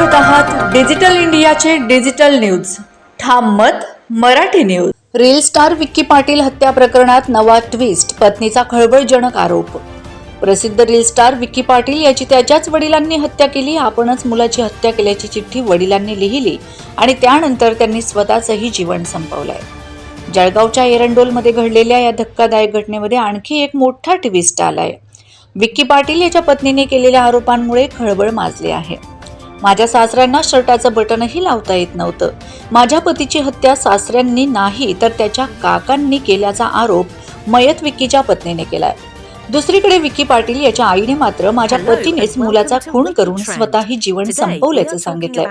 Digital इंडियाचे digital news. ठाम मत Marathi news. Reel star Vicky Patil हत्या प्रकरणात नवा ट्विस्ट पत्नीचा खळबळजनक आरोप. प्रसिद्ध रील स्टार विक्की पाटील याची त्याच्याच वडिलांनी हत्या केली आपणच मुलाची हत्या केल्याची चिठ्ठी वडिलांनी लिहिली आणि त्यानंतर त्यांनी स्वतःचंही जीवन संपवलंय. जळगावच्या एरंडोलमध्ये घडलेल्या या धक्कादायक घटनेमध्ये आणखी एक मोठा ट्विस्ट आलाय. विक्की पाटील याच्या पत्नीने केलेल्या आरोपांमुळे खळबळ माजली आहे. माझ्या सासऱ्यांना शर्टाचं बटनही लावता येत नव्हतं. माझ्या पतीची हत्या सासऱ्यांनी नाही तर त्याच्या काकांनी केल्याचा आरोप मयत विक्कीच्या पत्नीने केलाय. दुसरीकडे विक्की पाटील याच्या आईने मात्र माझ्या पतीनेच मुलाचा खून करून स्वतःही जीवन संपवल्याचं सांगितलंय.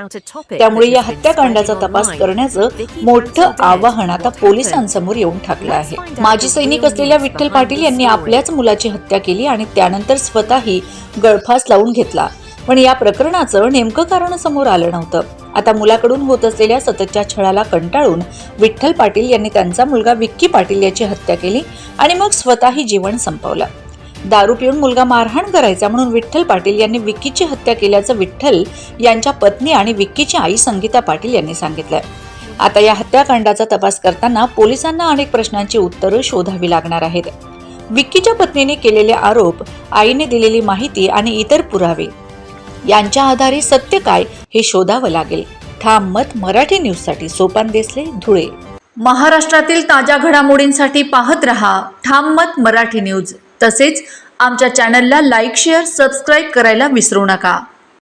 त्यामुळे या हत्याकांडाचा तपास करण्याचं मोठं आवाहन आता पोलिसांसमोर येऊन ठाकलं आहे. माजी सैनिक असलेल्या विठ्ठल पाटील यांनी आपल्याच मुलाची हत्या केली आणि त्यानंतर स्वतःही गळफास लावून घेतला. पण या प्रकरणाचं नेमकं कारण समोर आलं नव्हतं. आता मुलाकडून होत असलेल्या सततच्या छळाला कंटाळून विठ्ठल पाटील यांनी त्यांचा मुलगा विक्की पाटील याची हत्या केली आणि मग स्वतःही जीवन संपवलं. दारू पिऊन मुलगा मारहाण करायचा म्हणून विठ्ठल पाटील यांनी विक्कीची हत्या केल्याचं विठ्ठल यांच्या पत्नी आणि विक्कीची आई संगीता पाटील यांनी सांगितलंय. आता या हत्याकांडाचा तपास करताना पोलिसांना अनेक प्रश्नांची उत्तरं शोधावी लागणार आहेत. विक्कीच्या पत्नीने केलेले आरोप आईने दिलेली माहिती आणि इतर पुरावे यांच्या आधारे सत्य काय हे शोधावं लागेल. ठाम मत मराठी न्यूजसाठी सोपान देसले धुळे. महाराष्ट्रातील ताज्या घडामोडींसाठी पाहत रहा ठाम मत मराठी न्यूज. तसेच आमच्या चॅनलला लाईक शेअर सबस्क्राईब करायला विसरू नका.